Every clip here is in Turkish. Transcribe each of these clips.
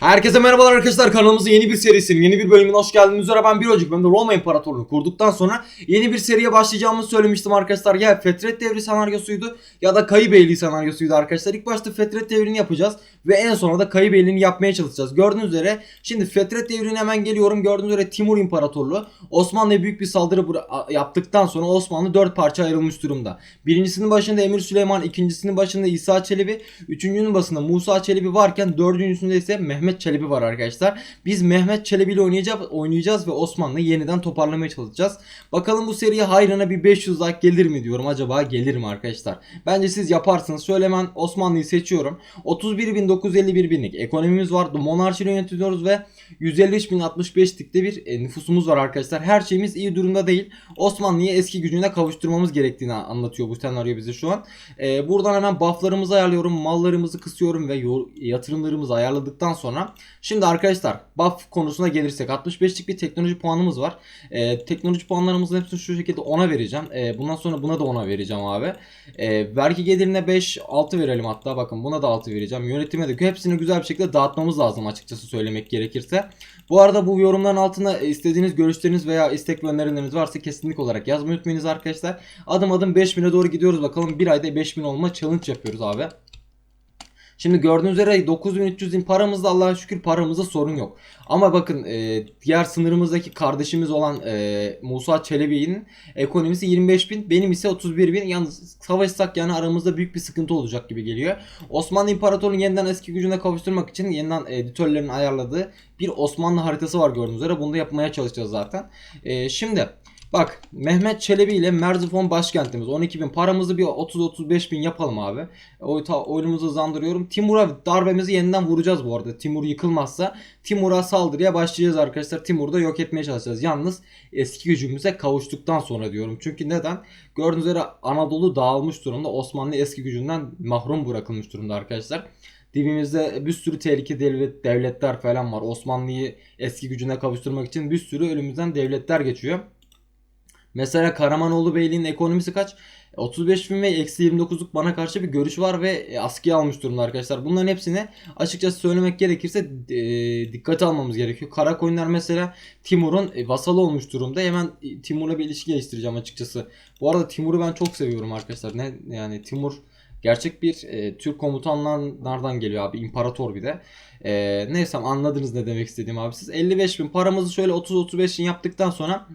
Herkese merhabalar arkadaşlar kanalımızın yeni bir serisinin yeni bir bölümüne hoş geldiniz. Üzere ben bir Ocak ben de Roma İmparatorluğu'nu kurduktan sonra yeni bir seriye başlayacağımızı söylemiştim arkadaşlar. Ya Fetret Devri senaryosuydu ya da Kayı Beyliği senaryosuydu arkadaşlar. İlk başta Fetret Devri'ni yapacağız ve en sonra da Kayı Beyliği'ni yapmaya çalışacağız. Gördüğünüz üzere şimdi Fetret Devri'ne hemen geliyorum. Gördüğünüz üzere Timur İmparatorluğu Osmanlı'ya büyük bir saldırı yaptıktan sonra Osmanlı dört parça ayrılmış durumda. Birincisinin başında Emir Süleyman, ikincisinin başında İsa Çelebi, üçüncünün başında Musa Çelebi varken dördüncüsünde ise Mehmet Çelebi var arkadaşlar. Biz Mehmet Çelebi ile oynayacağız, oynayacağız ve Osmanlı'yı yeniden toparlamaya çalışacağız. Bakalım bu seriye hayrına bir 500 like gelir mi diyorum. Acaba gelir mi arkadaşlar? Bence siz yaparsınız. Şöyle hemen Osmanlı'yı seçiyorum. 31.951 binlik ekonomimiz var. Monarşiyle yönetiyoruz ve 153.065'likte bir e, nüfusumuz var arkadaşlar. Her şeyimiz iyi durumda değil. Osmanlı'yı eski gücüne kavuşturmamız gerektiğini anlatıyor bu senaryo bize şu an. E, buradan hemen bufflarımızı ayarlıyorum. Mallarımızı kısıyorum ve yatırımlarımızı ayarladıktan sonra Şimdi arkadaşlar buff konusuna gelirsek 65'lik bir teknoloji puanımız var. E, teknoloji puanlarımızın hepsini şu şekilde 10'a vereceğim. E, bundan sonra buna da 10'a vereceğim abi. E, vergi gelirine 5 6 verelim hatta bakın buna da 6 vereceğim. Yönetime de hepsini güzel bir şekilde dağıtmamız lazım açıkçası söylemek gerekirse. Bu arada bu yorumların altına istediğiniz görüşleriniz veya istek ve önerileriniz varsa kesinlikle olarak yazmayı unutmayınız arkadaşlar. Adım adım 5000'e doğru gidiyoruz bakalım. Bir ayda 5000 olma challenge yapıyoruz abi. Şimdi gördüğünüz üzere 9300 in paramızda Allah'a şükür paramızda sorun yok. Ama bakın e, diğer sınırımızdaki kardeşimiz olan e, Musa Çelebi'nin ekonomisi 25.000 benim ise 31.000 yalnız savaşsak yani aramızda büyük bir sıkıntı olacak gibi geliyor. Osmanlı İmparatorluğu'nu yeniden eski gücüne kavuşturmak için yeniden editörlerin ayarladığı bir Osmanlı haritası var gördüğünüz üzere bunu da yapmaya çalışacağız zaten. E, şimdi Bak Mehmet Çelebi ile Merzifon başkentimiz 12.000 paramızı bir 30-35 bin yapalım abi. O ta, oyunumuzu hızlandırıyorum. Timur'a darbemizi yeniden vuracağız bu arada. Timur yıkılmazsa Timur'a saldırıya başlayacağız arkadaşlar. Timur'u da yok etmeye çalışacağız. Yalnız eski gücümüze kavuştuktan sonra diyorum. Çünkü neden? Gördüğünüz üzere Anadolu dağılmış durumda. Osmanlı eski gücünden mahrum bırakılmış durumda arkadaşlar. Dibimizde bir sürü tehlike devlet, devletler falan var. Osmanlı'yı eski gücüne kavuşturmak için bir sürü ölümümüzden devletler geçiyor. Mesela Karamanoğlu Beyliği'nin ekonomisi kaç? 35 bin ve eksi 29'luk bana karşı bir görüş var ve e, askıya almış durumda arkadaşlar. Bunların hepsini açıkçası söylemek gerekirse e, dikkate almamız gerekiyor. Karakoyunlar mesela Timur'un e, vasalı olmuş durumda. Hemen e, Timur'la bir ilişki geliştireceğim açıkçası. Bu arada Timur'u ben çok seviyorum arkadaşlar. Ne yani Timur gerçek bir e, Türk komutanlardan geliyor abi. imparator bir de. E, neyse anladınız ne demek istediğim abi siz. 55 bin paramızı şöyle 30-35 bin yaptıktan sonra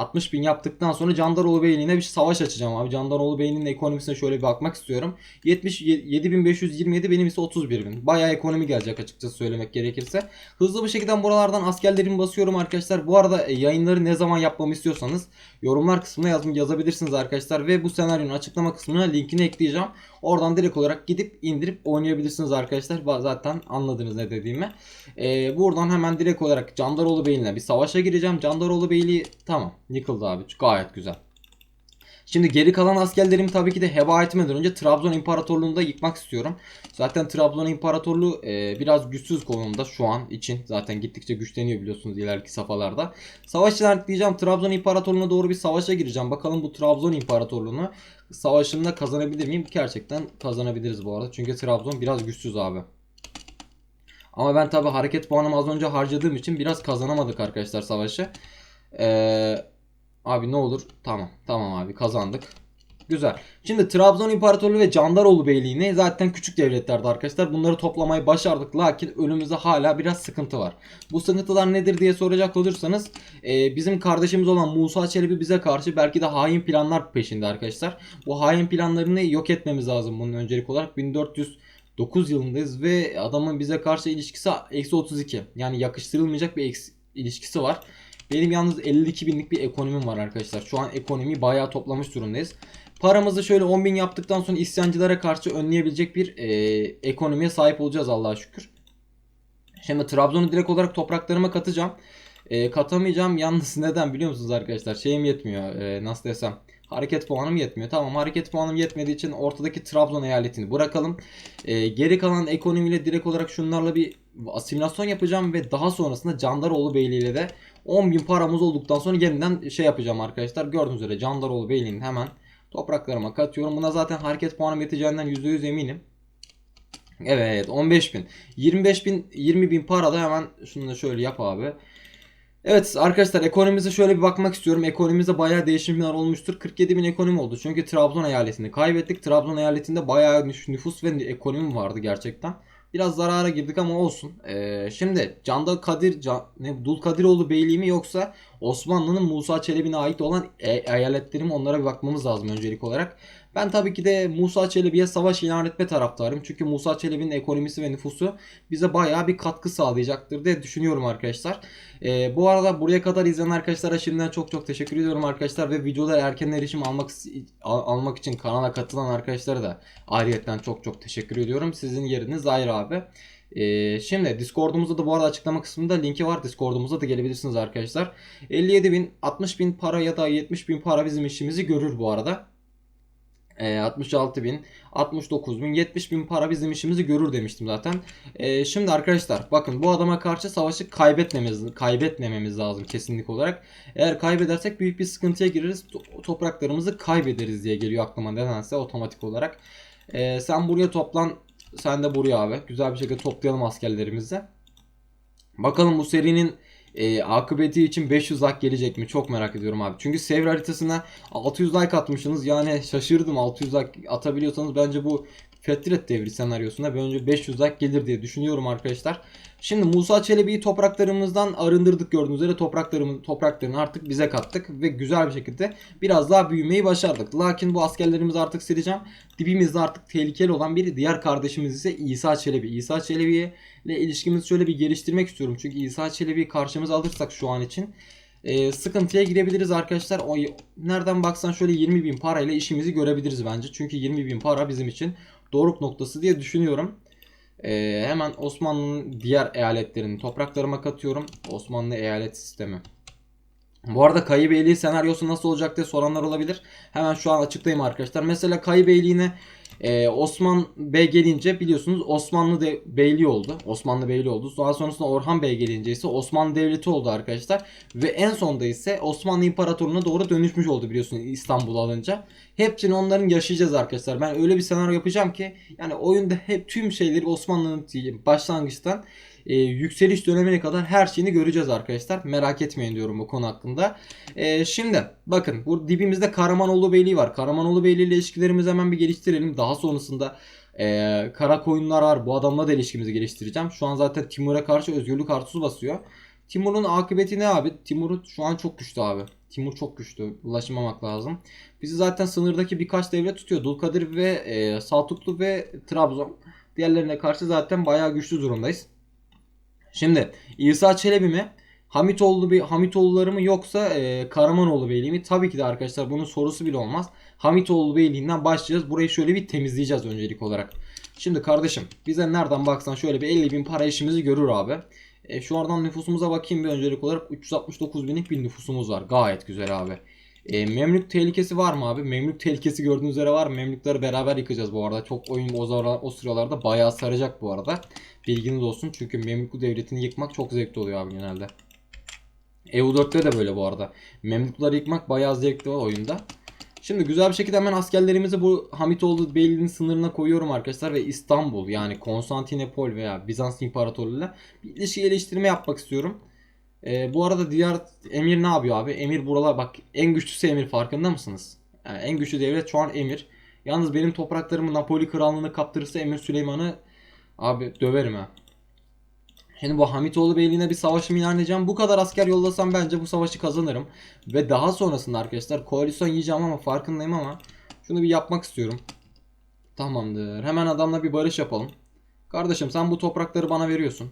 60 bin yaptıktan sonra Candaroğlu Beyliği'ne bir savaş açacağım abi. Candaroğlu Beyliği'nin ekonomisine şöyle bir bakmak istiyorum. 70 7527 benim ise 31 bin. Bayağı ekonomi gelecek açıkçası söylemek gerekirse. Hızlı bir şekilde buralardan askerlerimi basıyorum arkadaşlar. Bu arada e, yayınları ne zaman yapmamı istiyorsanız yorumlar kısmına yazım yazabilirsiniz arkadaşlar ve bu senaryonun açıklama kısmına linkini ekleyeceğim. Oradan direkt olarak gidip indirip oynayabilirsiniz arkadaşlar. Zaten anladınız ne dediğimi. Ee, buradan hemen direkt olarak Candaroğlu Beyliği'ne bir savaşa gireceğim. Candaroğlu Beyliği tamam yıkıldı abi. Gayet güzel. Şimdi geri kalan askerlerimi tabii ki de heba etmeden önce Trabzon İmparatorluğu'nu da yıkmak istiyorum. Zaten Trabzon İmparatorluğu e, biraz güçsüz konumda şu an için. Zaten gittikçe güçleniyor biliyorsunuz ileriki safhalarda. Savaş ilerleyeceğim. Trabzon İmparatorluğu'na doğru bir savaşa gireceğim. Bakalım bu Trabzon İmparatorluğu'nu savaşında kazanabilir miyim? Gerçekten kazanabiliriz bu arada. Çünkü Trabzon biraz güçsüz abi. Ama ben tabii hareket puanımı az önce harcadığım için biraz kazanamadık arkadaşlar savaşı. Eee... Abi ne olur. Tamam. Tamam abi kazandık. Güzel. Şimdi Trabzon İmparatorluğu ve Candaroğlu Beyliği'ni zaten küçük devletlerdi arkadaşlar. Bunları toplamayı başardık. Lakin önümüzde hala biraz sıkıntı var. Bu sıkıntılar nedir diye soracak olursanız e, bizim kardeşimiz olan Musa Çelebi bize karşı belki de hain planlar peşinde arkadaşlar. Bu hain planlarını yok etmemiz lazım bunun öncelik olarak. 1409 yılındayız ve adamın bize karşı ilişkisi eksi 32. Yani yakıştırılmayacak bir ilişkisi var. Benim yalnız 52 binlik bir ekonomim var arkadaşlar. Şu an ekonomiyi bayağı toplamış durumdayız. Paramızı şöyle 10 bin yaptıktan sonra isyancılara karşı önleyebilecek bir e, ekonomiye sahip olacağız Allah'a şükür. Şimdi Trabzon'u direkt olarak topraklarıma katacağım. E, katamayacağım yalnız neden biliyor musunuz arkadaşlar? Şeyim yetmiyor e, nasıl desem. Hareket puanım yetmiyor. Tamam hareket puanım yetmediği için ortadaki Trabzon eyaletini bırakalım. E, geri kalan ekonomiyle direkt olarak şunlarla bir asimilasyon yapacağım ve daha sonrasında Candaroğlu Beyliği ile de 10.000 paramız olduktan sonra yeniden şey yapacağım arkadaşlar. Gördüğünüz üzere Candaroğlu Beyliği'nin hemen topraklarıma katıyorum. Buna zaten hareket puanım yeteceğinden %100 eminim. Evet 15 bin. 25 bin 20 bin para da hemen şunu da şöyle yap abi. Evet arkadaşlar ekonomimize şöyle bir bakmak istiyorum. Ekonomimizde bayağı değişimler olmuştur. 47 bin ekonomi oldu. Çünkü Trabzon eyaletini kaybettik. Trabzon eyaletinde bayağı nüfus ve ekonomi vardı gerçekten. Biraz zarara girdik ama olsun. Ee, şimdi Canda Kadir, Can, ne, Dul Kadiroğlu Beyliği mi yoksa Osmanlı'nın Musa Çelebi'ne ait olan e- eyaletleri mi onlara bir bakmamız lazım öncelik olarak. Ben tabii ki de Musa Çelebi'ye savaş ilan etme taraftarım. Çünkü Musa Çelebi'nin ekonomisi ve nüfusu bize bayağı bir katkı sağlayacaktır diye düşünüyorum arkadaşlar. Ee, bu arada buraya kadar izleyen arkadaşlara şimdiden çok çok teşekkür ediyorum arkadaşlar ve videoda erken erişim almak al- almak için kanala katılan arkadaşlara da ayrıyetten çok çok teşekkür ediyorum. Sizin yeriniz ayrı abi. Ee, şimdi Discord'umuzda da bu arada açıklama kısmında linki var. Discord'umuza da gelebilirsiniz arkadaşlar. 57 bin, 60 bin para ya da 70 bin para bizim işimizi görür bu arada. E, 66 bin, 69 bin, 70 bin para bizim işimizi görür demiştim zaten. E, şimdi arkadaşlar bakın bu adama karşı savaşı kaybetmemiz, kaybetmememiz lazım kesinlik olarak. Eğer kaybedersek büyük bir sıkıntıya gireriz. To- topraklarımızı kaybederiz diye geliyor aklıma nedense otomatik olarak. E, sen buraya toplan, sen de buraya abi. Güzel bir şekilde toplayalım askerlerimizi. Bakalım bu serinin e, akıbeti için 500 like gelecek mi? Çok merak ediyorum abi. Çünkü Sevr haritasına 600 like atmışsınız. Yani şaşırdım 600 like atabiliyorsanız bence bu Fetret devri senaryosunda bence 500 like gelir diye düşünüyorum arkadaşlar. Şimdi Musa Çelebi'yi topraklarımızdan arındırdık gördüğünüz üzere topraklarımız topraklarını artık bize kattık ve güzel bir şekilde biraz daha büyümeyi başardık. Lakin bu askerlerimizi artık sileceğim. Dibimizde artık tehlikeli olan bir diğer kardeşimiz ise İsa Çelebi. İsa Çelebi ile ilişkimizi şöyle bir geliştirmek istiyorum. Çünkü İsa Çelebi'yi karşımıza alırsak şu an için e, sıkıntıya girebiliriz arkadaşlar. O, nereden baksan şöyle 20 bin parayla işimizi görebiliriz bence. Çünkü 20 bin para bizim için doruk noktası diye düşünüyorum. E, hemen Osmanlı'nın diğer eyaletlerini topraklarıma katıyorum. Osmanlı eyalet sistemi. Bu arada Kayı Beyliği senaryosu nasıl olacak diye soranlar olabilir. Hemen şu an açıklayayım arkadaşlar. Mesela Kayı Beyliğine ee, Osman Bey gelince biliyorsunuz Osmanlı de Beyliği oldu. Osmanlı Beyliği oldu. Daha sonrasında Orhan Bey gelince ise Osmanlı Devleti oldu arkadaşlar. Ve en sonda ise Osmanlı İmparatorluğu'na doğru dönüşmüş oldu biliyorsunuz İstanbul alınca. Hepsini onların yaşayacağız arkadaşlar. Ben öyle bir senaryo yapacağım ki yani oyunda hep tüm şeyleri Osmanlı'nın başlangıçtan e, yükseliş dönemine kadar her şeyini göreceğiz arkadaşlar. Merak etmeyin diyorum bu konu hakkında. E, şimdi bakın bu dibimizde Karamanoğlu Beyliği var. Karamanoğlu Beyliği ile ilişkilerimizi hemen bir geliştirelim. Daha sonrasında e, kara koyunlar var. Bu adamla da ilişkimizi geliştireceğim. Şu an zaten Timur'a karşı özgürlük arzusu basıyor. Timur'un akıbeti ne abi? Timur şu an çok güçlü abi. Timur çok güçlü. Ulaşamamak lazım. Bizi zaten sınırdaki birkaç devlet tutuyor. Dulkadir ve e, Saltuklu ve Trabzon. Diğerlerine karşı zaten bayağı güçlü durumdayız. Şimdi İsa Çelebi mi? Hamitoğlu bir Hamitoğulları mı yoksa e, Karamanoğlu Beyliği mi? Tabii ki de arkadaşlar bunun sorusu bile olmaz. Hamitoğlu Beyliği'nden başlayacağız. Burayı şöyle bir temizleyeceğiz öncelik olarak. Şimdi kardeşim bize nereden baksan şöyle bir 50 bin para işimizi görür abi. E, şu aradan nüfusumuza bakayım bir öncelik olarak 369 binlik bir nüfusumuz var. Gayet güzel abi. E, Memlük tehlikesi var mı abi? Memlük tehlikesi gördüğünüz üzere var. Memlükleri beraber yıkacağız bu arada. Çok oyun o, zaman, o sıralarda bayağı saracak bu arada. Bilginiz olsun çünkü Memlüklu devletini yıkmak çok zevkli oluyor abi genelde. EU4'te de böyle bu arada. Memlukları yıkmak bayağı zevkli o oyunda. Şimdi güzel bir şekilde hemen askerlerimizi bu Hamitoğlu Beyliği'nin sınırına koyuyorum arkadaşlar ve İstanbul yani Konstantinopol veya Bizans İmparatorluğu'yla bir ilişki geliştirme yapmak istiyorum. Ee, bu arada diğer emir ne yapıyor abi? Emir buralar bak en güçlüsü emir farkında mısınız? Yani en güçlü devlet şu an emir. Yalnız benim topraklarımı Napoli krallığını kaptırırsa Emir Süleyman'ı abi döverim ha. Şimdi bu Hamitoğlu Beyliğine bir savaşımı ilan edeceğim. Bu kadar asker yollasam bence bu savaşı kazanırım. Ve daha sonrasında arkadaşlar koalisyon yiyeceğim ama farkındayım ama şunu bir yapmak istiyorum. Tamamdır. Hemen adamla bir barış yapalım. Kardeşim sen bu toprakları bana veriyorsun.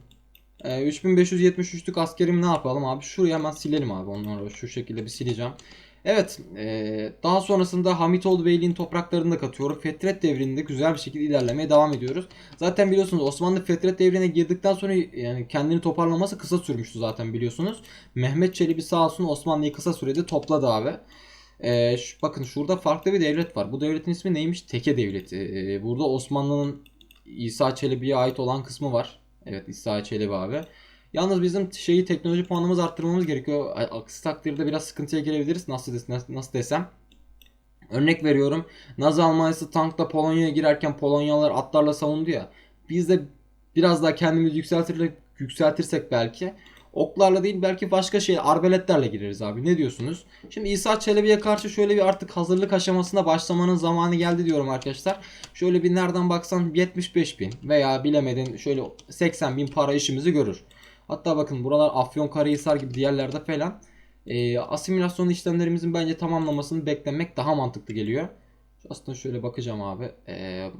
Ee, 3573'lük askerim ne yapalım abi? Şurayı hemen silelim abi. Onları şu şekilde bir sileceğim. Evet, e, daha sonrasında Hamitoğlu Beyliğin topraklarını da katıyorum. Fetret devrinde güzel bir şekilde ilerlemeye devam ediyoruz. Zaten biliyorsunuz Osmanlı Fetret devrine girdikten sonra yani kendini toparlaması kısa sürmüştü zaten biliyorsunuz. Mehmet Çelebi sağ olsun Osmanlı'yı kısa sürede topladı abi. E, şu, bakın şurada farklı bir devlet var. Bu devletin ismi neymiş? Teke Devleti. E, burada Osmanlı'nın İsa Çelebi'ye ait olan kısmı var. Evet İsa Çelebi abi. Yalnız bizim şeyi teknoloji puanımız arttırmamız gerekiyor. Aksi takdirde biraz sıkıntıya girebiliriz. Nasıl, des- nasıl desem. Örnek veriyorum. Nazi Almanyası tankla Polonya'ya girerken Polonyalılar atlarla savundu ya. biz de biraz daha kendimizi yükseltirsek, yükseltirsek belki oklarla değil belki başka şey arbeletlerle gireriz abi. Ne diyorsunuz? Şimdi İsa Çelebi'ye karşı şöyle bir artık hazırlık aşamasına başlamanın zamanı geldi diyorum arkadaşlar. Şöyle bir nereden baksan 75 bin veya bilemedin şöyle 80 bin para işimizi görür. Hatta bakın buralar Afyonkarahisar gibi diğerlerde falan e, asimilasyon işlemlerimizin bence tamamlamasını beklemek daha mantıklı geliyor. Aslında şöyle bakacağım abi. E,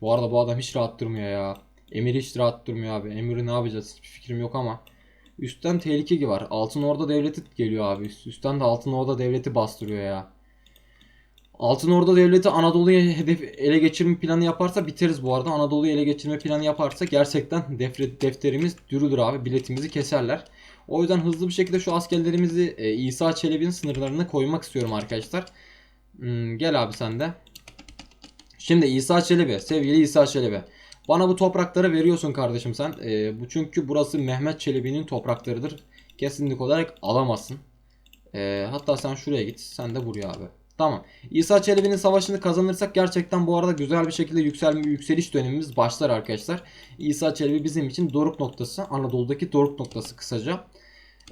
bu arada bu adam hiç rahat durmuyor ya. Emir hiç rahat durmuyor abi. Emir'i ne yapacağız hiçbir fikrim yok ama. Üstten tehlike var. Altın Orda Devleti geliyor abi. Üst- Üstten de Altın Orda Devleti bastırıyor ya. Altın Orda Devleti Anadolu'yu hedef ele geçirme planı yaparsa biteriz bu arada. Anadolu'yu ele geçirme planı yaparsa gerçekten defre- defterimiz dürülür abi. Biletimizi keserler. O yüzden hızlı bir şekilde şu askerlerimizi e, İsa Çelebi'nin sınırlarına koymak istiyorum arkadaşlar. Hmm, gel abi sen de. Şimdi İsa Çelebi, sevgili İsa Çelebi. Bana bu toprakları veriyorsun kardeşim sen. E, bu çünkü burası Mehmet Çelebi'nin topraklarıdır. Kesinlikle olarak alamazsın. E, hatta sen şuraya git, sen de buraya abi. Tamam. İsa Çelebi'nin savaşını kazanırsak gerçekten bu arada güzel bir şekilde yükselme yükseliş dönemimiz başlar arkadaşlar. İsa Çelebi bizim için doruk noktası. Anadolu'daki doruk noktası kısaca.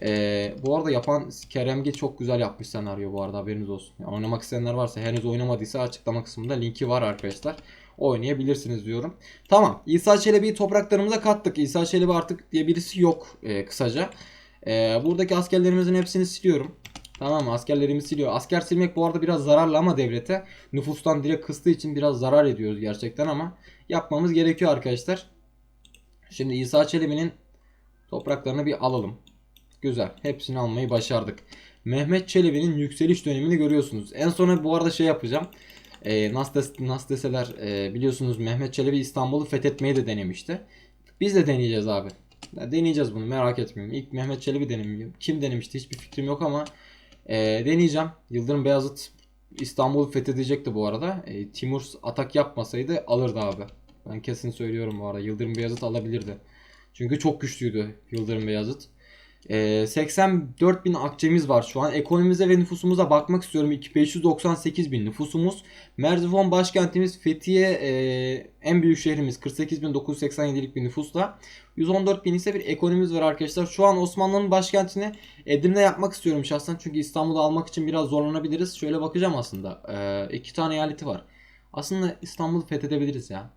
Ee, bu arada yapan Keremgi çok güzel yapmış senaryo bu arada haberiniz olsun. Yani oynamak isteyenler varsa henüz oynamadıysa açıklama kısmında linki var arkadaşlar. Oynayabilirsiniz diyorum. Tamam. İsa Çelebi'yi topraklarımıza kattık. İsa Çelebi artık diye birisi yok e, kısaca. E, buradaki askerlerimizin hepsini siliyorum. Tamam mı? Askerlerimi siliyor. Asker silmek bu arada biraz zararlı ama devlete nüfustan direkt kıstığı için biraz zarar ediyoruz gerçekten ama yapmamız gerekiyor arkadaşlar. Şimdi İsa Çelebi'nin topraklarını bir alalım. Güzel. Hepsini almayı başardık. Mehmet Çelebi'nin yükseliş dönemini görüyorsunuz. En sona bu arada şey yapacağım. E, nasıl, des- nasıl deseler e, biliyorsunuz Mehmet Çelebi İstanbul'u fethetmeyi de denemişti. Biz de deneyeceğiz abi. Ya deneyeceğiz bunu merak etmeyin. İlk Mehmet Çelebi denemiyor. Kim denemişti hiçbir fikrim yok ama e, deneyeceğim. Yıldırım Beyazıt İstanbul'u fethedecekti bu arada. E, Timur atak yapmasaydı alırdı abi. Ben kesin söylüyorum bu arada. Yıldırım Beyazıt alabilirdi. Çünkü çok güçlüydü Yıldırım Beyazıt. Ee, 84 bin akçemiz var şu an. Ekonomimize ve nüfusumuza bakmak istiyorum. 598 bin nüfusumuz. Merzifon başkentimiz Fethiye e, en büyük şehrimiz 48.987'lik bir nüfusla. 114 bin ise bir ekonomimiz var arkadaşlar. Şu an Osmanlı'nın başkentini Edirne yapmak istiyorum şahsen. Çünkü İstanbul'u almak için biraz zorlanabiliriz. Şöyle bakacağım aslında. Ee, iki tane eyaleti var. Aslında İstanbul'u fethedebiliriz ya.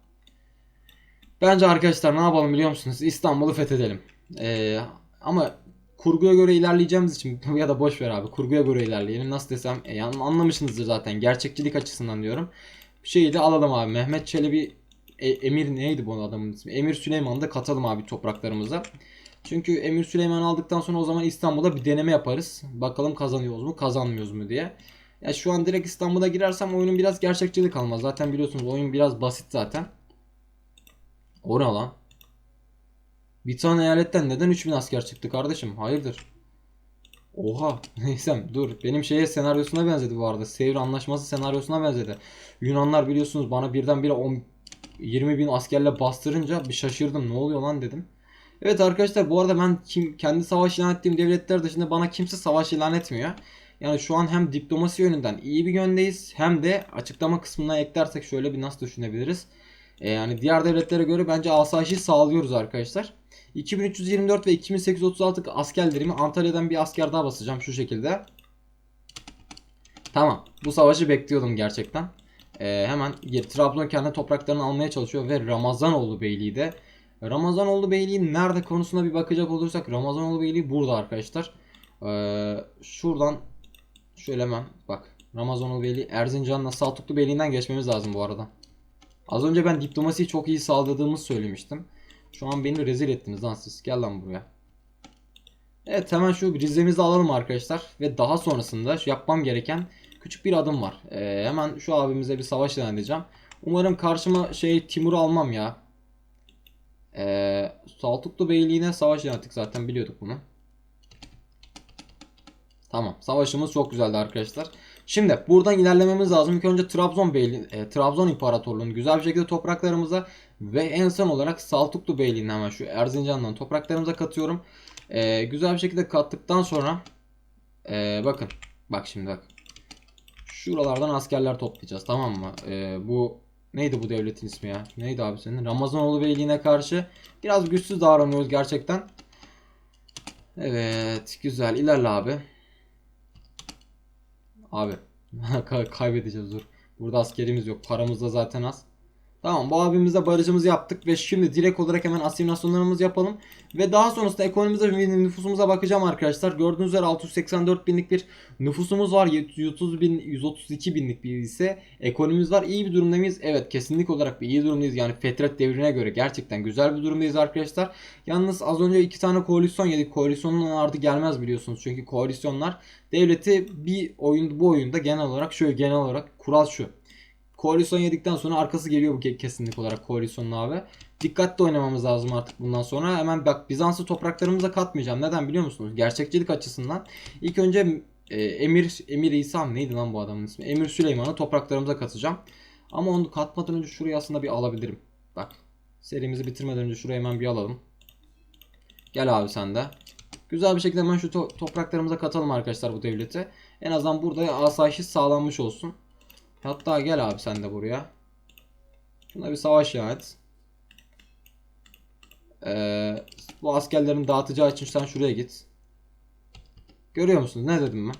Bence arkadaşlar ne yapalım biliyor musunuz? İstanbul'u fethedelim. Ee, ama kurguya göre ilerleyeceğimiz için ya da boş ver abi kurguya göre ilerleyelim nasıl desem e, anlamışsınızdır zaten gerçekçilik açısından diyorum. Şeyi de alalım abi Mehmet Çelebi e, Emir neydi bu adamın ismi Emir Süleyman'ı da katalım abi topraklarımıza. Çünkü Emir Süleyman'ı aldıktan sonra o zaman İstanbul'da bir deneme yaparız. Bakalım kazanıyoruz mu kazanmıyoruz mu diye. Ya şu an direkt İstanbul'a girersem oyunun biraz gerçekçilik kalmaz. Zaten biliyorsunuz oyun biraz basit zaten. O lan? Bir tane eyaletten neden 3000 asker çıktı kardeşim? Hayırdır? Oha. Neyse dur. Benim şeye senaryosuna benzedi bu arada. Sevr anlaşması senaryosuna benzedi. Yunanlar biliyorsunuz bana birdenbire 10 20 bin askerle bastırınca bir şaşırdım. Ne oluyor lan dedim. Evet arkadaşlar bu arada ben kim kendi savaş ilan ettiğim devletler dışında bana kimse savaş ilan etmiyor. Yani şu an hem diplomasi yönünden iyi bir yöndeyiz hem de açıklama kısmına eklersek şöyle bir nasıl düşünebiliriz. E, yani diğer devletlere göre bence asayişi sağlıyoruz arkadaşlar. 2324 ve 2836 askerlerimi Antalya'dan bir asker daha basacağım şu şekilde. Tamam. Bu savaşı bekliyordum gerçekten. Ee, hemen Trabzon kendi topraklarını almaya çalışıyor ve Ramazanoğlu Beyliği de. Ramazanoğlu Beyliği nerede konusuna bir bakacak olursak Ramazanoğlu Beyliği burada arkadaşlar. Ee, şuradan şöyle hemen bak. Ramazanoğlu Beyliği Erzincan'la Saltuklu Beyliği'nden geçmemiz lazım bu arada. Az önce ben diplomasiyi çok iyi sağladığımızı söylemiştim. Şu an beni rezil ettiniz lan siz. Gel lan buraya. Evet hemen şu Rize'mizi alalım arkadaşlar. Ve daha sonrasında şu yapmam gereken küçük bir adım var. Ee, hemen şu abimize bir savaş ilan edeceğim. Umarım karşıma şey Timur'u almam ya. Ee, Saltuklu Beyliği'ne savaş ilan ettik zaten biliyorduk bunu. Tamam. Savaşımız çok güzeldi arkadaşlar. Şimdi buradan ilerlememiz lazım. İlk önce Trabzon Beyliği, e, Trabzon İmparatorluğu'nu güzel bir şekilde topraklarımıza ve en son olarak Saltuklu Beyliği'ni hemen şu Erzincan'dan topraklarımıza katıyorum. E, güzel bir şekilde kattıktan sonra e, bakın. Bak şimdi bak. Şuralardan askerler toplayacağız tamam mı? E, bu Neydi bu devletin ismi ya? Neydi abi senin? Ramazanoğlu Beyliğine karşı biraz güçsüz davranıyoruz gerçekten. Evet güzel ilerle abi. Abi kay- kaybedeceğiz dur. Burada askerimiz yok. Paramız da zaten az. Tamam bu abimizle barajımızı yaptık ve şimdi direkt olarak hemen asimilasyonlarımızı yapalım. Ve daha sonrasında ekonomimize ve nüfusumuza bakacağım arkadaşlar. Gördüğünüz üzere 684 binlik bir nüfusumuz var. 130 bin, 132 binlik bir ise ekonomimiz var. İyi bir durumda mıyız? Evet kesinlikle olarak bir iyi durumdayız. Yani Fetret devrine göre gerçekten güzel bir durumdayız arkadaşlar. Yalnız az önce iki tane koalisyon yedik. Koalisyonun ardı gelmez biliyorsunuz. Çünkü koalisyonlar devleti bir oyun bu oyunda genel olarak şöyle genel olarak kural şu. Koalisyon yedikten sonra arkası geliyor bu ke- kesinlik olarak koalisyonun abi. Dikkatli oynamamız lazım artık bundan sonra. Hemen bak Bizans'ı topraklarımıza katmayacağım. Neden biliyor musunuz? Gerçekçilik açısından. İlk önce e, Emir Emir İsa mı? neydi lan bu adamın ismi? Emir Süleyman'ı topraklarımıza katacağım. Ama onu katmadan önce şurayı aslında bir alabilirim. Bak. Serimizi bitirmeden önce şurayı hemen bir alalım. Gel abi sen de. Güzel bir şekilde hemen şu to- topraklarımıza katalım arkadaşlar bu devleti. En azından burada asayişi sağlanmış olsun. Hatta gel abi sen de buraya. Şuna bir savaş ya et. Ee, bu askerlerin dağıtacağı için sen şuraya git. Görüyor musunuz? Ne dedim ben?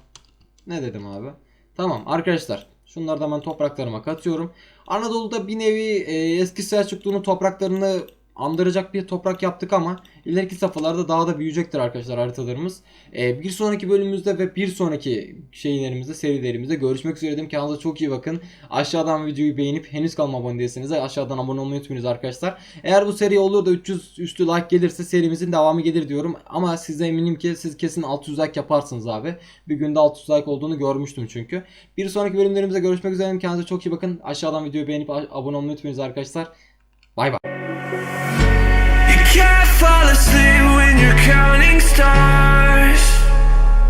Ne dedim abi? Tamam arkadaşlar. Şunları da ben topraklarıma katıyorum. Anadolu'da bir nevi e, eski Selçuklu'nun topraklarını andıracak bir toprak yaptık ama ileriki safhalarda daha da büyüyecektir arkadaşlar haritalarımız. E, bir sonraki bölümümüzde ve bir sonraki şeylerimizde, serilerimizde görüşmek üzere dedim. Kendinize çok iyi bakın. Aşağıdan videoyu beğenip henüz kalma abone değilseniz de aşağıdan abone olmayı unutmayınız arkadaşlar. Eğer bu seri olur da 300 üstü like gelirse serimizin devamı gelir diyorum. Ama size eminim ki siz kesin 600 like yaparsınız abi. Bir günde 600 like olduğunu görmüştüm çünkü. Bir sonraki bölümlerimizde görüşmek üzere. Kendinize çok iyi bakın. Aşağıdan videoyu beğenip abone olmayı unutmayınız arkadaşlar. Bay bay. You fall asleep when you're counting stars.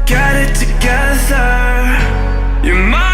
Get it together. Your mind.